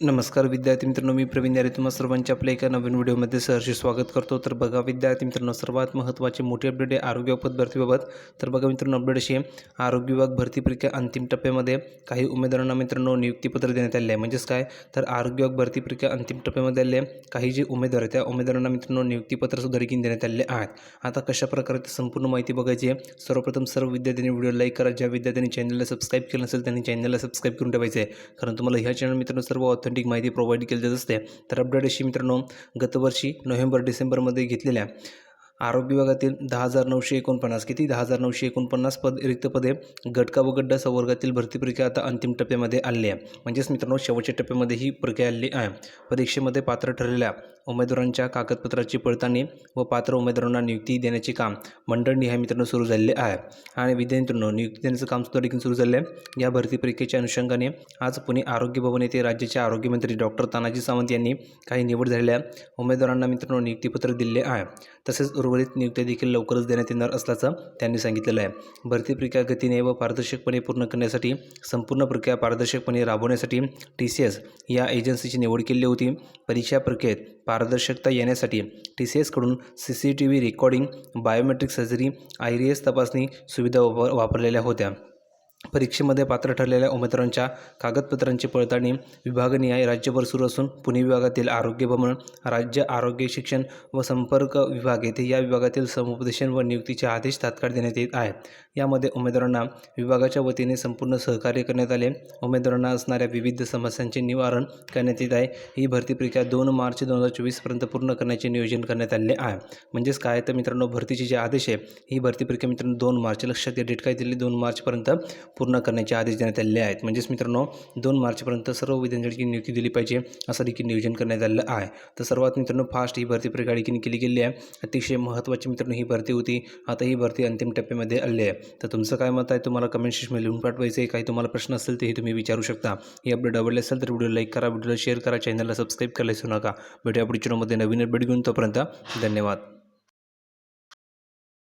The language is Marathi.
नमस्कार विद्यार्थी मित्रांनो मी प्रवीण यारे. तुम्हा सर्वांच्या आपल्या एका नवीन व्हिडिओमध्ये सहर्ष स्वागत करतो. तर बघा विद्यार्थी मित्रांनो सर्वात महत्त्वाची मोठी अपडेट आहे आरोग्य पद भरतीबाबत तर बघा मित्रांनो अपडेट अशी आहे. आरोग्य विभाग भरती परीक्षा अंतिम टप्प्यामध्ये काही उमेदवारांना मित्रांनो नियुक्तीपत्र देण्यात आले आहे. म्हणजेच काय? तर आरोग्य विभाग भरती परीक्षा अंतिम टप्प्यामध्ये आले काही जे उमेदवार आहेत त्या उमेदवारांना मित्रांनो नियुक्तीपत्रसुद्धा देखील देण्यात आलेले आहेत. आता कशा प्रकारे संपूर्ण माहिती बघायची आहे सर्वप्रथम सर्व विद्यार्थ्यांनी व्हिडिओ लाईक करा. ज्या विद्यार्थ्यांनी चॅनलला सबस्क्राईब केलं नसेल त्यांनी चॅनलला सबस्क्राईब करून ठेवायचं आहे. कारण तुम्हाला ह्या चॅनल मित्रांनो सर्व ऑथेंटिक माहिती प्रोव्हाइड केली जात असते. तर अपडेट अशी मित्रांनो गतवर्षी नोव्हेंबर डिसेंबरमध्ये घेतलेल्या आरोग्य विभागातील दहा हजार नऊशे एकोणपन्नास किती? दहा हजार नऊशे एकोणपन्नास पद रिक्त पदे गटका व गड्डा संवर्गातील भरती प्रक्रिया आता अंतिम टप्प्यामध्ये आली आहे. म्हणजेच मित्रांनो शेवटच्या टप्प्यामध्ये ही प्रक्रिया आली आहे. परीक्षेमध्ये पात्र ठरलेल्या उमेदवारांच्या कागदपत्राची पडताळणी व पात्र उमेदवारांना नियुक्ती देण्याचे काम मंडळनिहाय मित्रांनो सुरू झालेले आहे. आणि विद्यार्थ्यांनो नियुक्ती देण्याचं काम सुद्धा देखील सुरू झाले आहे या भरती परीक्षेच्या अनुषंगाने आज पुणे आरोग्य भवन येथे राज्याचे आरोग्यमंत्री डॉक्टर तानाजी सावंत यांनी काही निवड झालेल्या उमेदवारांना मित्रांनो नियुक्तीपत्र दिले आहे. तसेच उर्वरित नियुक्त्या देखील लवकरच देण्यात येणार असल्याचं त्यांनी सांगितलेलं आहे. भरती प्रक्रिया गतीने व पारदर्शकपणे पूर्ण करण्यासाठी संपूर्ण प्रक्रिया पारदर्शकपणे राबवण्यासाठी टी सी एस या एजन्सीची निवड केली होती. परीक्षा प्रक्रियेत पारदर्शकता येण्यासाठी T C एसकडून C C T V recording biometric surgery iris तपासणी सुविधा वापर वापरलेल्या होत्या. परीक्षेमध्ये पात्र ठरलेल्या उमेदवारांच्या कागदपत्रांची पडताळणी विभागनिहाय राज्यभर सुरू असून पुणे विभागातील आरोग्य भ्रमण राज्य आरोग्य शिक्षण व संपर्क विभाग येथे या विभागातील समुपदेशन व नियुक्तीचे आदेश तात्काळ देण्यात येत आहेत. यामध्ये उमेदवारांना विभागाच्या वतीने संपूर्ण सहकार्य करण्यात आले. उमेदवारांना असणाऱ्या विविध समस्यांचे निवारण करण्यात येत आहे. ही भरती प्रक्रिया दोन मार्च दोन हजार चोवीसपर्यंत पूर्ण करण्याचे नियोजन करण्यात आले आहे. म्हणजेच काय? तर मित्रांनो भरतीचे जे आदेश आहे ही भरती प्रक्रिया मित्रांनो दोन मार्च लक्षात घ्या. डेट काय दिली दोन मार्चपर्यंत पूर्ण करण्याचे आदेश देण्यात आलेले आहेत. म्हणजेच मित्रांनो दोन मार्चपर्यंत सर्व विद्यार्थ्यांची नियुक्ती दिली पाहिजे असं देखील नियोजन करण्यात आलेलं आहे. तर सर्वात मित्रांनो फास्ट ही भरती प्रक्रिया देखील केली गेली आहे. अतिशय महत्त्वाची मित्रांनो ही भरती होती. आता ही भरती अंतिम टप्प्यामध्ये आली आहे. तर तुमचं काय मत आहे? तुम्हाला कमेंट सेक्शनमध्ये लिहून पाठवायचं आहे. काही तुम्हाला प्रश्न असेल तेही तुम्ही विचारू शकता. ही अपडेट आवडली असेल तर व्हिडिओ लाईक करा व्हिडिओला शेअर करा चॅनलला सबस्क्राईब करायला विसरू नका. भेटूया पुढच्या नवीन अपडेट घेऊन. तोपर्यंत धन्यवाद.